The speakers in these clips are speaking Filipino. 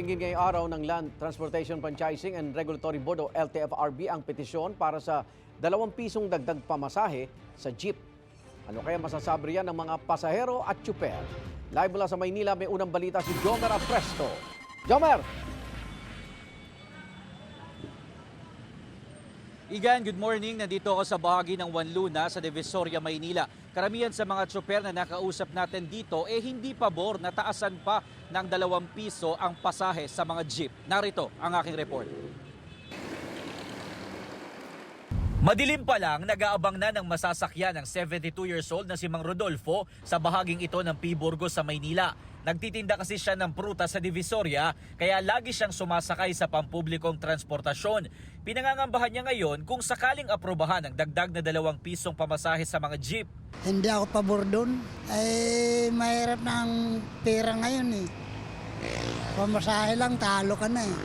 Diringgin ngayong araw ng Land Transportation Franchising and Regulatory Board o LTFRB ang petisyon para sa dalawang pisong dagdag pamasahe sa jeep. Ano kaya masasabi ng mga pasahero at tsuper? Live mula sa Maynila, may unang balita si Jomer Apresto. Jomer! Igan, good morning. Nandito ako sa bahagi ng Wanluna sa Divisoria, Maynila. Karamihan sa mga tsuper na nakausap natin dito eh hindi pabor na taasan pa ng dalawang piso ang pasahe sa mga jeep. Narito ang aking report. Madilim pa lang, nag-aabang na ng masasakyan ng 72 years old na si Mang Rodolfo sa bahaging ito ng P. Burgos sa Maynila. Nagtitinda kasi siya ng prutas sa Divisoria kaya lagi siyang sumasakay sa pampublikong transportasyon. Pinangangambahan niya ngayon kung sakaling aprobahan ang dagdag na dalawang pisong pamasahe sa mga jeep. Hindi ako pabor doon. Eh, mahirap na ang pera ngayon eh. Pamasahe lang, talo ka na eh.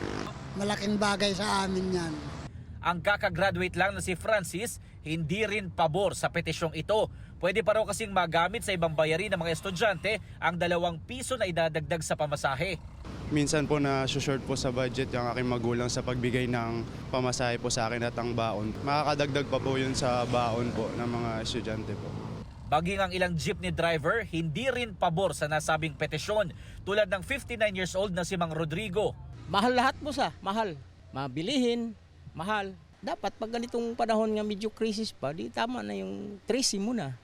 Malaking bagay sa amin yan. Ang kakagraduate lang na si Francis, hindi rin pabor sa petisyong ito. Pwede pa raw kasing magamit sa ibang bayarin ng mga estudyante ang dalawang piso na idadagdag sa pamasahe. Minsan po na short po sa budget yung aking magulang sa pagbigay ng pamasahe po sa akin at ang baon. Makakadagdag pa po yun sa baon po ng mga estudyante po. Baging ang ilang jeepney driver, hindi rin pabor sa nasabing petisyon tulad ng 59 years old na si Mang Rodrigo. mahal lahat mo sa mahal mabilihin mahal dapat pag ganitong panahon nga medyo crisis pa di tama na yung tracy mo na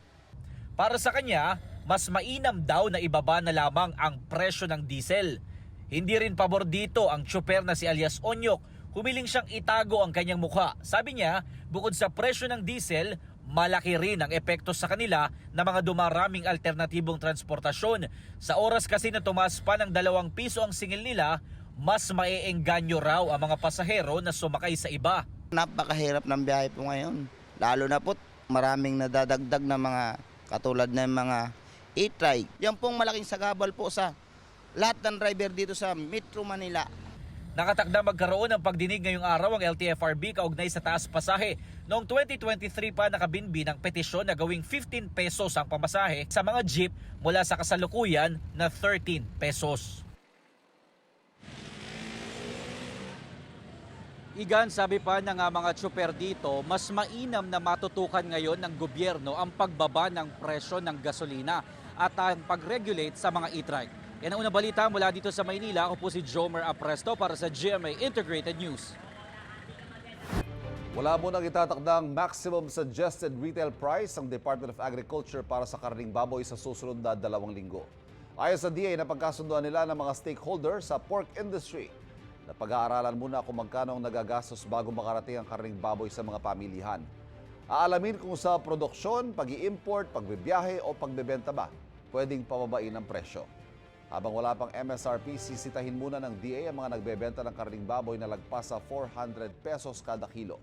Para sa kanya, mas mainam daw na ibaba na lamang ang presyo ng diesel. Hindi rin pabor dito ang tsuper na si alias Onyok. Humiling siyang itago ang kanyang mukha. Sabi niya, bukod sa presyo ng diesel, malaki rin ang epekto sa kanila na mga dumaraming alternatibong transportasyon. Sa oras kasi na tumaas pa ng dalawang piso ang singil nila, mas maiengganyo raw ang mga pasahero na sumakay sa iba. Napakahirap ng biyahe po ngayon. Lalo na po maraming nadadagdag na mga katulad ng mga e-trike. Yan pong malaking sagabal po sa lahat ng driver dito sa Metro Manila. Nakatakda magkaroon ng pagdinig ngayong araw ang LTFRB kaugnay sa taas pasahe. Noong 2023 pa nakabinbi ng petisyon na gawing 15 pesos ang pamasahe sa mga jeep mula sa kasalukuyan na 13 pesos. Igan, sabi pa ng ah, mga tsuper dito, mas mainam na matutukan ngayon ng gobyerno ang pagbaba ng presyo ng gasolina at ang pag-regulate sa mga e-trike. Yan ang unang balita mula dito sa Maynila. Ako po si Jomer Apresto para sa GMA Integrated News. Wala mo nang itatakdang maximum suggested retail price ang Department of Agriculture para sa karning baboy sa susunod na dalawang linggo. Ayon sa DA, napagkasunduan nila ng mga stakeholders sa pork industry pag-aaralan muna kung magkano ang nagagastos bago makarating ang karning baboy sa mga pamilihan. Aalamin kung sa produksyon, pag import pagbibiyahe o pagbebenta ba, pwedeng pababain ang presyo. Habang wala pang MSRP, sisitahin muna ng DA ang mga nagbebenta ng karning baboy na lagpas sa 400 pesos kada kilo.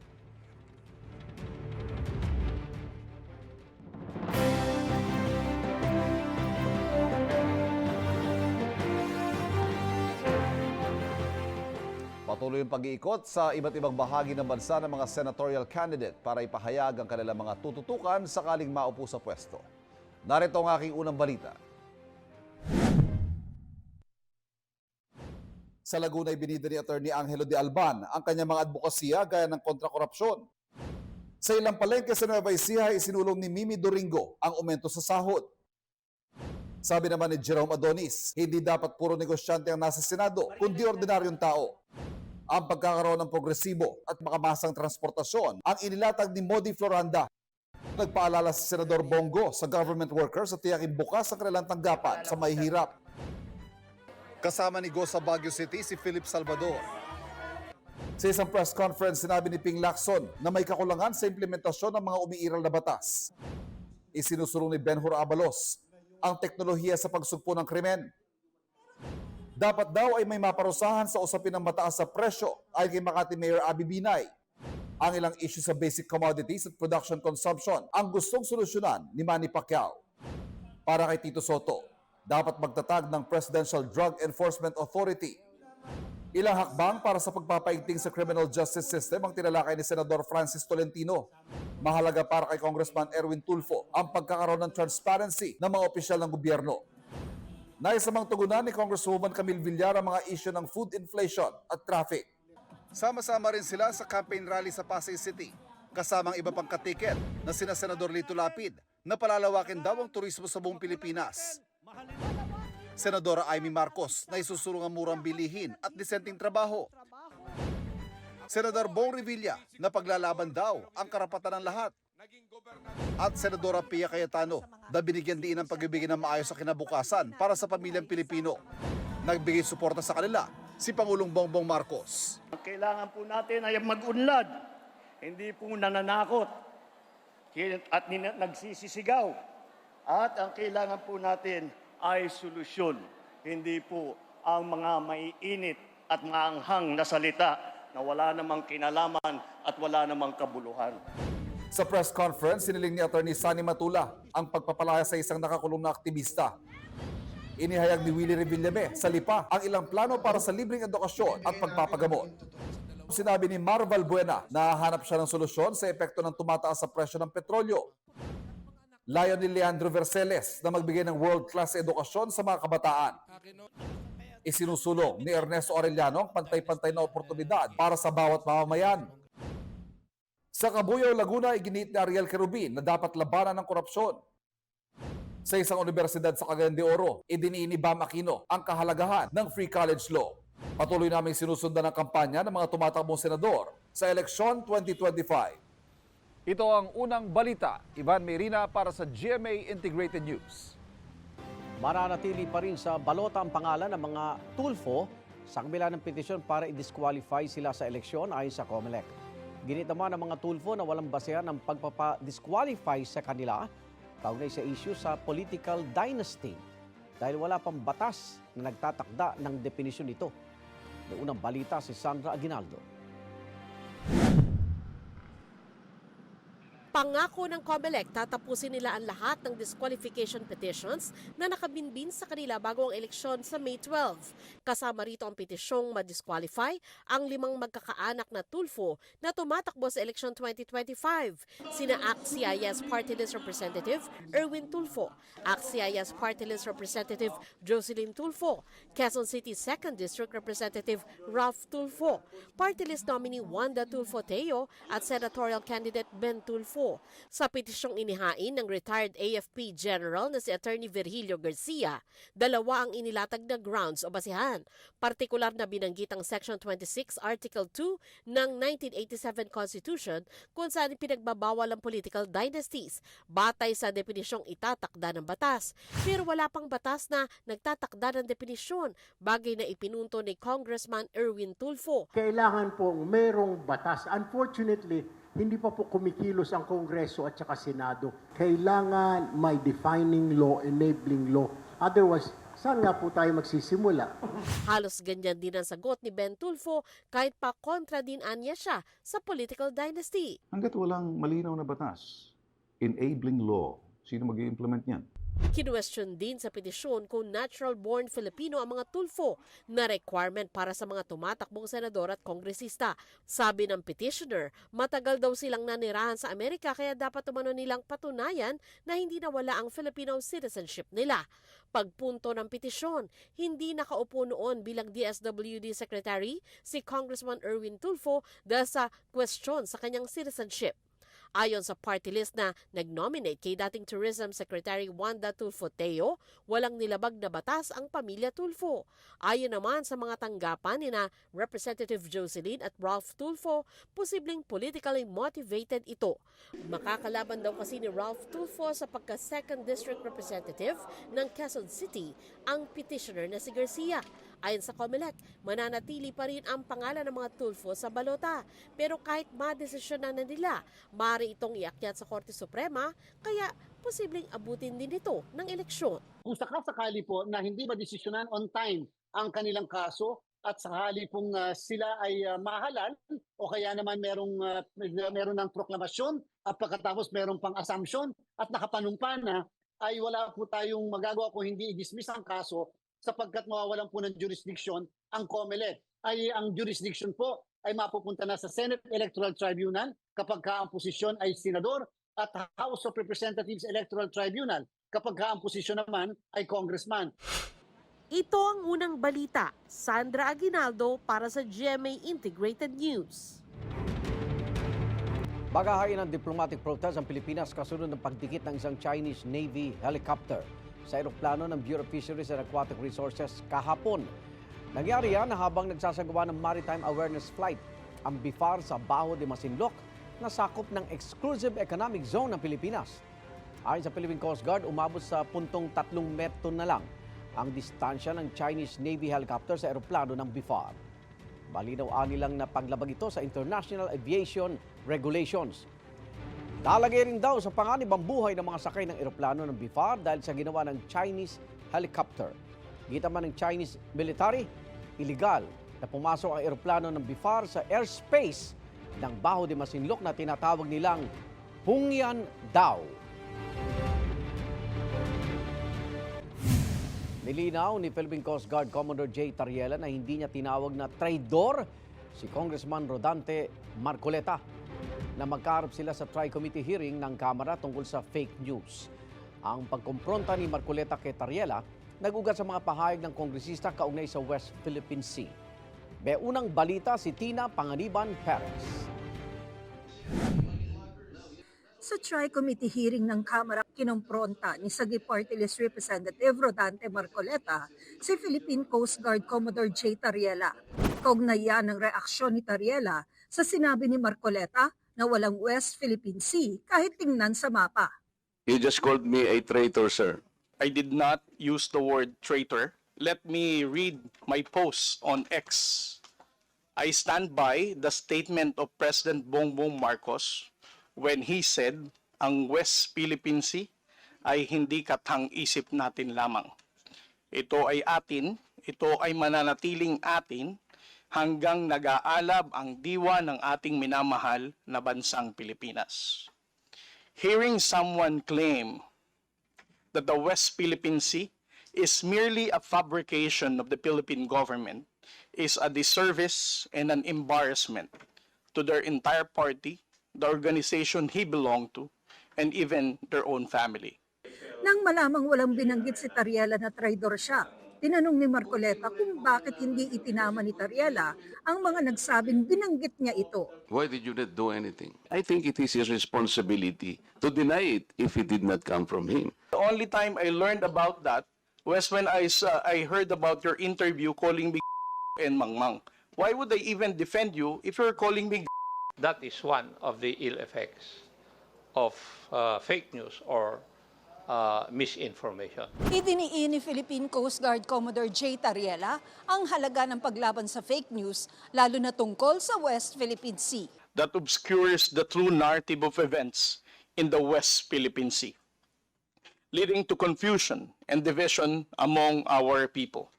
Patuloy ang pag-iikot sa iba't ibang bahagi ng bansa ng mga senatorial candidate para ipahayag ang kanilang mga tututukan sakaling maupo sa pwesto. Narito ang aking unang balita. Sa Laguna, ibinida ni Atty. Angelo de Alban ang kanyang mga advokasya gaya ng kontrakorupsyon. Sa ilang palengke sa Nueva Ecija, isinulong ni Mimi Doringo ang aumento sa sahod. Sabi naman ni Jerome Adonis, hindi dapat puro negosyante ang nasa Senado, kundi ordinaryong tao. Ang pagkakaroon ng progresibo at makamasang transportasyon ang inilatag ni Modi Floranda. Nagpaalala si Senador Bongo sa government workers at tiyakin bukas ang kanilang tanggapan sa mahihirap. Kasama ni Go sa Baguio City si Philip Salvador. Sa isang press conference, sinabi ni Ping Lacson na may kakulangan sa implementasyon ng mga umiiral na batas. Isinusulong ni Benhur Abalos ang teknolohiya sa pagsugpo ng krimen. Dapat daw ay may maparusahan sa usapin ng mataas sa presyo ay kay Makati Mayor Abi Binay. Ang ilang issue sa basic commodities at production consumption ang gustong solusyonan ni Manny Pacquiao. Para kay Tito Soto, dapat magtatag ng Presidential Drug Enforcement Authority. Ilang hakbang para sa pagpapaigting sa criminal justice system ang tinalakay ni Senador Francis Tolentino. Mahalaga para kay Congressman Erwin Tulfo ang pagkakaroon ng transparency ng mga opisyal ng gobyerno. Naisamang tugunan ni Congresswoman Camille Villar ang mga isyu ng food inflation at traffic. Sama-sama rin sila sa campaign rally sa Pasay City, kasamang iba pang katiket na sina Senador Lito Lapid na palalawakin daw ang turismo sa buong Pilipinas. Senadora Amy Marcos na isusulong ang murang bilihin at disenteng trabaho. Senador Bong Revilla na paglalaban daw ang karapatan ng lahat. At Senadora Pia Cayetano na binigyan din ng pagbibigay ng maayos sa kinabukasan para sa pamilyang Pilipino. Nagbigay suporta sa kanila si Pangulong Bongbong Marcos. Ang kailangan po natin ay mag-unlad, hindi po nananakot at nagsisisigaw. At ang kailangan po natin ay solusyon, hindi po ang mga maiinit at maanghang na salita na wala namang kinalaman at wala namang kabuluhan. Sa press conference, siniling ni Attorney Sani Matula ang pagpapalaya sa isang nakakulong na aktivista. Inihayag ni Willie Revillame sa lipa ang ilang plano para sa libreng edukasyon at pagpapagamot. Sinabi ni Marval Buena na hahanap siya ng solusyon sa epekto ng tumataas sa presyo ng petrolyo. Layo ni Leandro Verceles na magbigay ng world-class edukasyon sa mga kabataan. Isinusulong ni Ernesto Arellano ang pantay-pantay na oportunidad para sa bawat mamamayan. Sa Cabuyao, Laguna, iginit ni Ariel Kerubin na dapat labanan ng korupsyon. Sa isang universidad sa Cagayan de Oro, idiniin ni Bam Aquino ang kahalagahan ng free college law. Patuloy namin sinusundan ang kampanya ng mga tumatakbong senador sa eleksyon 2025. Ito ang unang balita. Ivan Merina para sa GMA Integrated News. Mananatili pa rin sa balota ang pangalan ng mga tulfo sa kabila ng petisyon para i-disqualify sila sa eleksyon ayon sa COMELEC. Ginit naman ng mga tulfo na walang basehan ng pagpapa-disqualify sa kanila kaugnay sa issue sa political dynasty dahil wala pang batas na nagtatakda ng definisyon nito. May unang balita si Sandra Aguinaldo. Pangako ng COMELEC, tatapusin nila ang lahat ng disqualification petitions na nakabinbin sa kanila bago ang eleksyon sa May 12. Kasama rito ang petisyong ma-disqualify ang limang magkakaanak na tulfo na tumatakbo sa eleksyon 2025. Sina ACT-CIS Party List Representative Erwin Tulfo, ACT-CIS Party List Representative Jocelyn Tulfo, Quezon City 2nd District Representative Ralph Tulfo, Party List nominee Wanda Tulfo Teo at Senatorial Candidate Ben Tulfo. Sa petisyong inihain ng retired AFP General na si Attorney Virgilio Garcia, dalawa ang inilatag na grounds o basihan. Partikular na binanggit ang Section 26 Article 2 ng 1987 Constitution kung saan pinagbabawal ang political dynasties batay sa definisyong itatakda ng batas. Pero wala pang batas na nagtatakda ng definisyon, bagay na ipinunto ni Congressman Erwin Tulfo. kailangan pong merong batas. Unfortunately, hindi pa po kumikilos ang Kongreso at saka Senado. Kailangan may defining law, enabling law. Otherwise, saan nga po tayo magsisimula? Halos ganyan din ang sagot ni Ben Tulfo kahit pa kontra din anya siya sa political dynasty. Hanggat walang malinaw na batas, enabling law, sino mag implement niyan? Kinwestiyon din sa petisyon kung natural-born Filipino ang mga tulfo na requirement para sa mga tumatakbong senador at kongresista. Sabi ng petitioner, matagal daw silang nanirahan sa Amerika kaya dapat umano nilang patunayan na hindi nawala ang Filipino citizenship nila. Pagpunto ng petisyon, hindi nakaupo noon bilang DSWD Secretary si Congressman Erwin Tulfo dahil sa question sa kanyang citizenship. Ayon sa party list na nag-nominate kay dating Tourism Secretary Wanda Tulfo Teo, walang nilabag na batas ang pamilya Tulfo. Ayon naman sa mga tanggapan ni na Representative Jocelyn at Ralph Tulfo, posibleng politically motivated ito. Makakalaban daw kasi ni Ralph Tulfo sa pagka second district representative ng Quezon City ang petitioner na si Garcia. Ayon sa COMELEC, mananatili pa rin ang pangalan ng mga tulfo sa balota. Pero kahit madesisyon na nila, maaari itong iakyat sa Korte Suprema, kaya posibleng abutin din ito ng eleksyon. Kung sakasakali po na hindi madesisyonan on time ang kanilang kaso at sakali pong ah, sila ay ah, mahalal o kaya naman merong ah, meron ng proklamasyon at pagkatapos merong pang assumption at nakapanumpa na ay wala po tayong magagawa kung hindi i-dismiss ang kaso sapagkat mawawalan po ng jurisdiction ang COMELEC. Ay ang jurisdiction po ay mapupunta na sa Senate Electoral Tribunal kapag ka ang posisyon ay senador at House of Representatives Electoral Tribunal kapag ka ang posisyon naman ay congressman. Ito ang unang balita. Sandra Aguinaldo para sa GMA Integrated News. Bagahayin ng diplomatic protest ang Pilipinas kasunod ng pagdikit ng isang Chinese Navy helicopter sa eroplano ng Bureau of Fisheries and Aquatic Resources kahapon. Nangyari yan habang nagsasagawa ng Maritime Awareness Flight ang BIFAR sa Baho de Masinloc na sakop ng Exclusive Economic Zone ng Pilipinas. Ayon sa Philippine Coast Guard, umabot sa puntong tatlong metro na lang ang distansya ng Chinese Navy helicopter sa eroplano ng BIFAR. Malinaw nilang na paglabag ito sa International Aviation Regulations. Talagay rin daw sa panganib ang buhay ng mga sakay ng eroplano ng BIFAR dahil sa ginawa ng Chinese helicopter. Gita man ng Chinese military, illegal na pumasok ang eroplano ng BIFAR sa airspace ng Baho de Masinloc na tinatawag nilang Hungyan Dao. Nilinaw ni Philippine Coast Guard Commodore J. Tariela na hindi niya tinawag na traidor si Congressman Rodante Marcoleta na magkaharap sila sa Tri-Committee hearing ng Kamara tungkol sa fake news. Ang pagkompronta ni Marcoleta kay Tariela nagugat sa mga pahayag ng kongresista kaugnay sa West Philippine Sea. May unang balita si Tina Panganiban Perez. Sa Tri-Committee hearing ng Kamara, kinompronta ni Sagi Party Representative Rodante Marcoleta si Philippine Coast Guard Commodore J. Tariela. Kaugnayan ng reaksyon ni Tariela sa sinabi ni Marcoleta na walang West Philippine Sea kahit tingnan sa mapa. You just called me a traitor, sir. I did not use the word traitor. Let me read my post on X. I stand by the statement of President Bongbong Marcos when he said ang West Philippine Sea ay hindi katang-isip natin lamang. Ito ay atin, ito ay mananatiling atin hanggang nag-aalab ang diwa ng ating minamahal na bansang Pilipinas. Hearing someone claim that the West Philippine Sea is merely a fabrication of the Philippine government is a disservice and an embarrassment to their entire party, the organization he belonged to, and even their own family. Nang malamang walang binanggit si Tariela na traidor siya, tinanong ni Marcoleta kung bakit hindi itinama ni Tariela ang mga nagsabing binanggit niya ito. Why did you not do anything? I think it is his responsibility to deny it if it did not come from him. The only time I learned about that was when I, saw, I heard about your interview calling me and mangmang. Why would I even defend you if you're calling me That is one of the ill effects of uh, fake news or uh, misinformation. Idiniin ni Philippine Coast Guard Commodore J. Tariela ang halaga ng paglaban sa fake news, lalo na tungkol sa West Philippine Sea. that obscures the true narrative of events in the West Philippine Sea, leading to confusion and division among our people.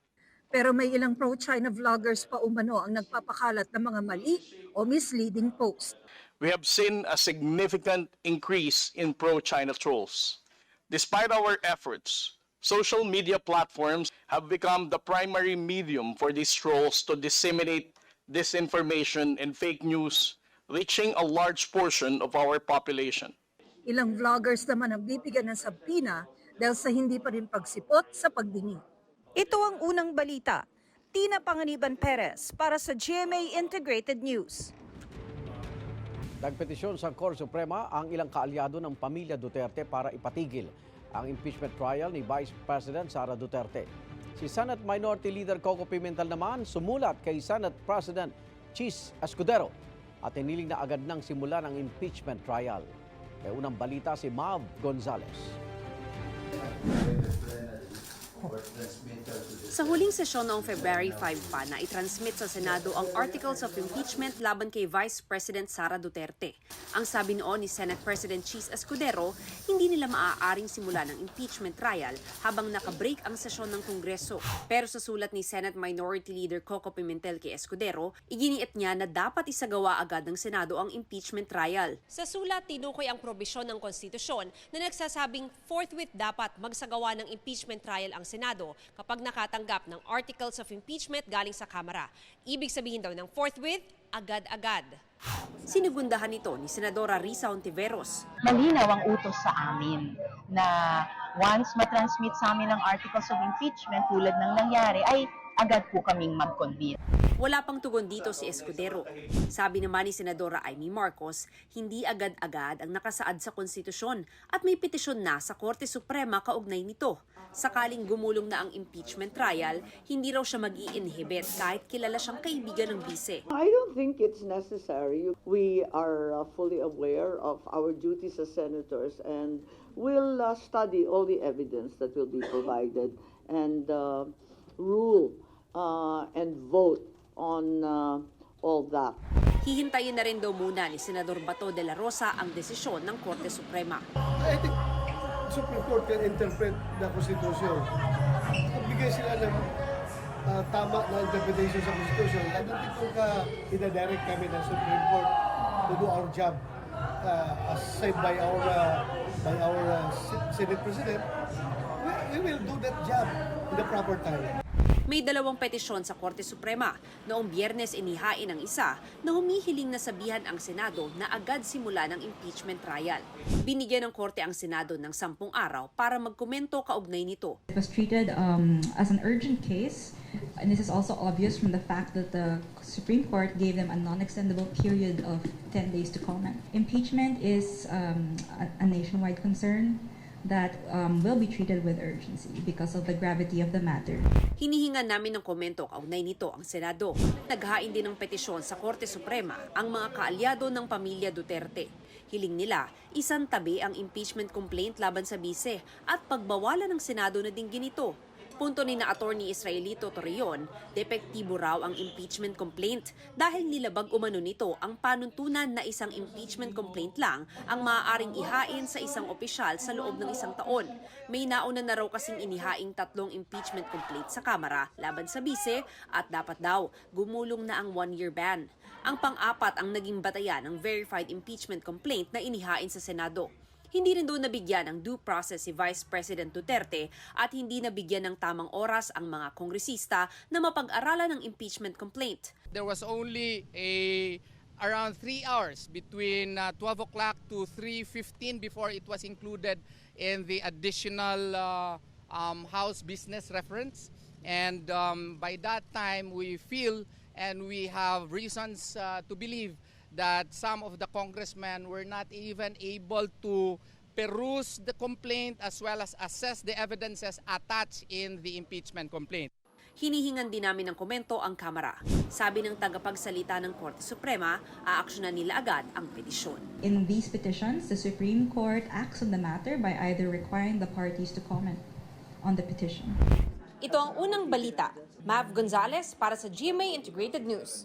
Pero may ilang pro-China vloggers pa umano ang nagpapakalat ng mga mali o misleading post. We have seen a significant increase in pro-China trolls. Despite our efforts, social media platforms have become the primary medium for these trolls to disseminate disinformation and fake news, reaching a large portion of our population. Ilang vloggers naman ang bibigyan ng sabpina dahil sa hindi pa rin pagsipot sa pagdingin. Ito ang unang balita. Tina Panganiban Perez para sa GMA Integrated News. Nagpetisyon sa Korte Suprema ang ilang kaalyado ng pamilya Duterte para ipatigil ang impeachment trial ni Vice President Sara Duterte. Si Senate Minority Leader Coco Pimentel naman sumulat kay Senate President Chis Escudero at iniling na agad nang simula ng impeachment trial. May unang balita si Mav Gonzalez. Sa huling sesyon noong February 5 pa na itransmit sa Senado ang Articles of Impeachment laban kay Vice President Sara Duterte. Ang sabi noon ni Senate President Cheese Escudero, hindi nila maaaring simula ng impeachment trial habang nakabreak ang sesyon ng Kongreso. Pero sa sulat ni Senate Minority Leader Coco Pimentel kay Escudero, iginiit niya na dapat isagawa agad ng Senado ang impeachment trial. Sa sulat, tinukoy ang probisyon ng konstitusyon na nagsasabing forthwith dapat magsagawa ng impeachment trial ang Senado kapag nakatanggap ng articles of impeachment galing sa Kamara. Ibig sabihin daw ng forthwith, agad-agad. Sinugundahan ito ni Senadora Risa Ontiveros. malinaw ang utos sa amin na once matransmit sa amin ang articles of impeachment tulad ng nangyari, ay agad po kaming mag-convene. Wala pang tugon dito si Escudero. Sabi naman ni Senadora Amy Marcos, hindi agad-agad ang nakasaad sa konstitusyon at may petisyon na sa Korte Suprema kaugnay nito. Sakaling gumulong na ang impeachment trial, hindi raw siya mag inhibit kahit kilala siyang kaibigan ng bise. I don't think it's necessary. We are uh, fully aware of our duties as senators and we'll uh, study all the evidence that will be provided and uh, rule uh, and vote on uh, all that. Hihintayin na rin daw muna ni Senador Bato de la Rosa ang desisyon ng Korte Suprema. I think Supreme Court can interpret the Constitution. Magbigay sila ng ah, tama na interpretation sa Constitution. I don't think kung ka ina-direct kami ng Supreme Court to do our job uh, as said by our uh, by our uh, Senate President, we, we will do that job in the proper time. May dalawang petisyon sa Korte Suprema. Noong biyernes inihain ang isa na humihiling na sabihan ang Senado na agad simula ng impeachment trial. Binigyan ng Korte ang Senado ng sampung araw para magkomento kaugnay nito. It was treated um, as an urgent case, and this is also obvious from the fact that the Supreme Court gave them a non-extendable period of 10 days to comment. Impeachment is um, a, a nationwide concern that um, will be treated with urgency because of the gravity of the matter. Hinihingan namin ng komento kaugnay nito ang Senado. Naghain din ng petisyon sa Korte Suprema ang mga kaalyado ng pamilya Duterte. Hiling nila, isang tabi ang impeachment complaint laban sa bise at pagbawalan ng Senado na dinggin ito. Punto ni na Attorney Israelito Torreon, depektibo raw ang impeachment complaint dahil nilabag umano nito ang panuntunan na isang impeachment complaint lang ang maaaring ihain sa isang opisyal sa loob ng isang taon. May nauna na raw kasing inihaing tatlong impeachment complaint sa Kamara laban sa bise at dapat daw gumulong na ang one-year ban. Ang pang-apat ang naging batayan ng verified impeachment complaint na inihain sa Senado. Hindi rin doon nabigyan ng due process si Vice President Duterte at hindi nabigyan ng tamang oras ang mga kongresista na mapag-aralan ng impeachment complaint. There was only a around 3 hours between uh, 12 o'clock to 3.15 before it was included in the additional uh, um, House business reference. And um, by that time, we feel and we have reasons uh, to believe that some of the congressmen were not even able to peruse the complaint as well as assess the evidences attached in the impeachment complaint. Hinihingan din namin ng komento ang Kamara. Sabi ng tagapagsalita ng Korte Suprema, aaksyonan nila agad ang petisyon. In these petitions, the Supreme Court acts on the matter by either requiring the parties to comment on the petition. Ito ang unang balita. Mav Gonzalez para sa GMA Integrated News.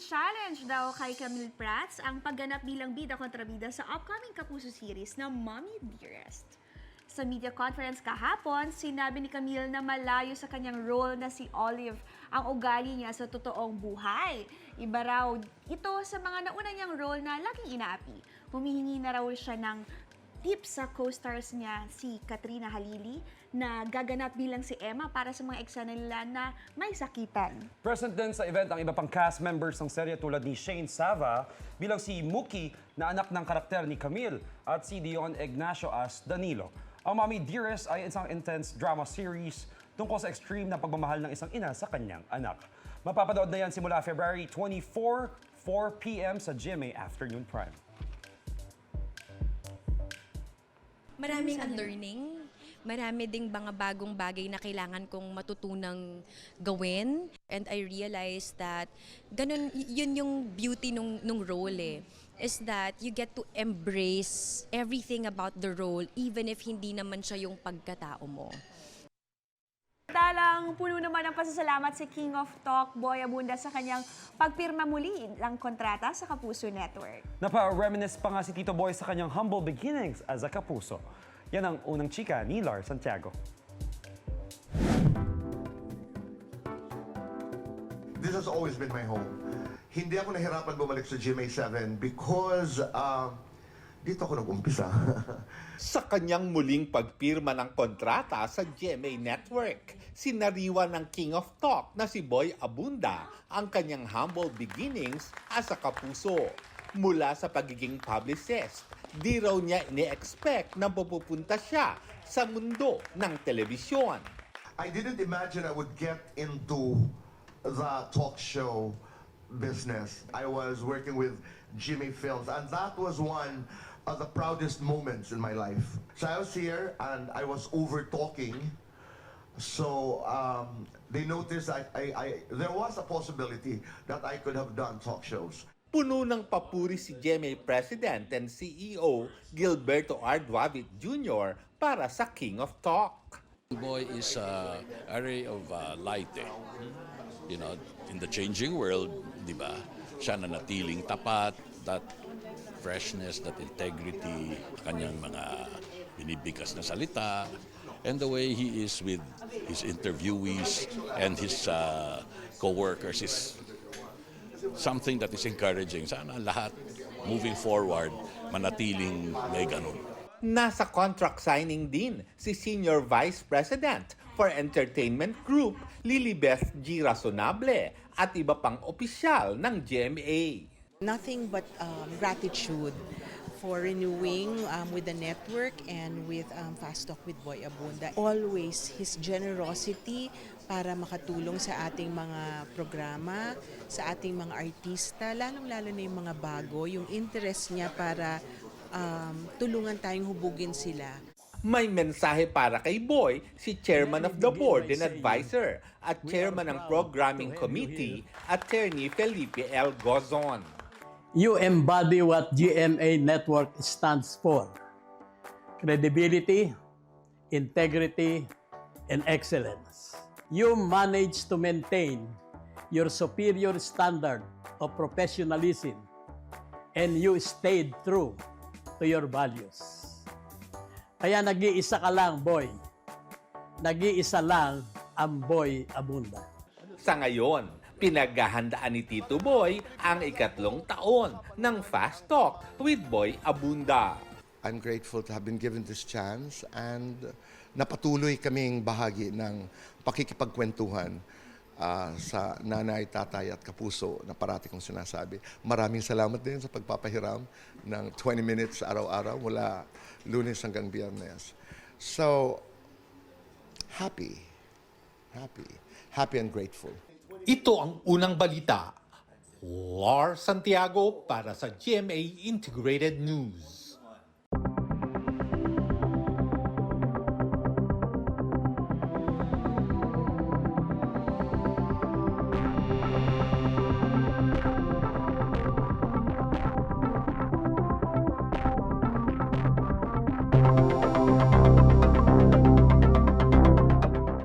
Challenge daw kay Camille Prats ang pagganap bilang bida kontra bida sa upcoming Kapuso series na Mommy Dearest. Sa media conference kahapon, sinabi ni Camille na malayo sa kanyang role na si Olive ang ugali niya sa totoong buhay. Iba raw ito sa mga nauna niyang role na laging inaapi. Humihingi na raw siya ng tips sa co-stars niya si Katrina Halili na gaganap bilang si Emma para sa mga eksena nila na may sakitan. Present din sa event ang iba pang cast members ng serye tulad ni Shane Sava bilang si Muki na anak ng karakter ni Camille at si Dion Ignacio as Danilo. Ang Mommy Dearest ay isang intense drama series tungkol sa extreme na pagmamahal ng isang ina sa kanyang anak. Mapapanood na yan simula February 24, 4pm sa GMA Afternoon Prime. Maraming unlearning. Marami ding mga bagong bagay na kailangan kong matutunang gawin. And I realized that ganun, yun yung beauty nung, nung role eh. Is that you get to embrace everything about the role even if hindi naman siya yung pagkatao mo. Talang puno naman ng pasasalamat si King of Talk, Boy Abunda, sa kanyang pagpirma muli ng kontrata sa Kapuso Network. Napa-reminisce pa nga si Tito Boy sa kanyang humble beginnings as a kapuso. Yan ang unang chika ni Lar Santiago. This has always been my home. Hindi ako nahirapan bumalik sa GMA7 because uh, dito ako nag-umpisa. Sa kanyang muling pagpirma ng kontrata sa GMA Network, sinariwa ng King of Talk na si Boy Abunda ang kanyang humble beginnings as a kapuso. Mula sa pagiging publicist, di raw niya ini-expect na pupupunta siya sa mundo ng telebisyon. I didn't imagine I would get into the talk show business. I was working with Jimmy Films, and that was one of the proudest moments in my life. So I was here, and I was over talking. So um, they noticed I, I, I, there was a possibility that I could have done talk shows. Puno ng papuri si GMA President and CEO Gilberto R. Jr. para sa King of Talk. Boy is a array of uh, light eh. You know, in the changing world, di ba? Siya na natiling tapat, that freshness, that integrity, kanyang mga binibigkas na salita, and the way he is with his interviewees and his uh, co-workers is something that is encouraging. Sana lahat moving forward, manatiling may ganun. Nasa contract signing din si Senior Vice President for Entertainment Group, Lilibeth G. Razonable at iba pang opisyal ng GMA. Nothing but um, gratitude for renewing um, with the network and with um, Fast Talk with Boy Abunda. Always his generosity para makatulong sa ating mga programa, sa ating mga artista, lalong-lalo na yung mga bago, yung interest niya para um, tulungan tayong hubugin sila. May mensahe para kay Boy si Chairman of the Board and Advisor at Chairman ng Programming Committee, Attorney Felipe L. Gozon. You embody what GMA Network stands for. Credibility, integrity, and excellence. You manage to maintain your superior standard of professionalism and you stayed true to your values. Kaya nag-iisa ka lang, boy. Nag-iisa lang ang boy abunda. Sa ngayon, pinaghahandaan ni Tito Boy ang ikatlong taon ng Fast Talk with Boy Abunda. I'm grateful to have been given this chance and napatuloy kaming bahagi ng pakikipagkwentuhan ah, sa nanay, tatay at kapuso na parati kong sinasabi. Maraming salamat din sa pagpapahiram ng 20 minutes araw-araw mula lunes hanggang biyernes. So, happy, happy, happy and grateful. Ito ang unang balita. Lars Santiago para sa GMA Integrated News.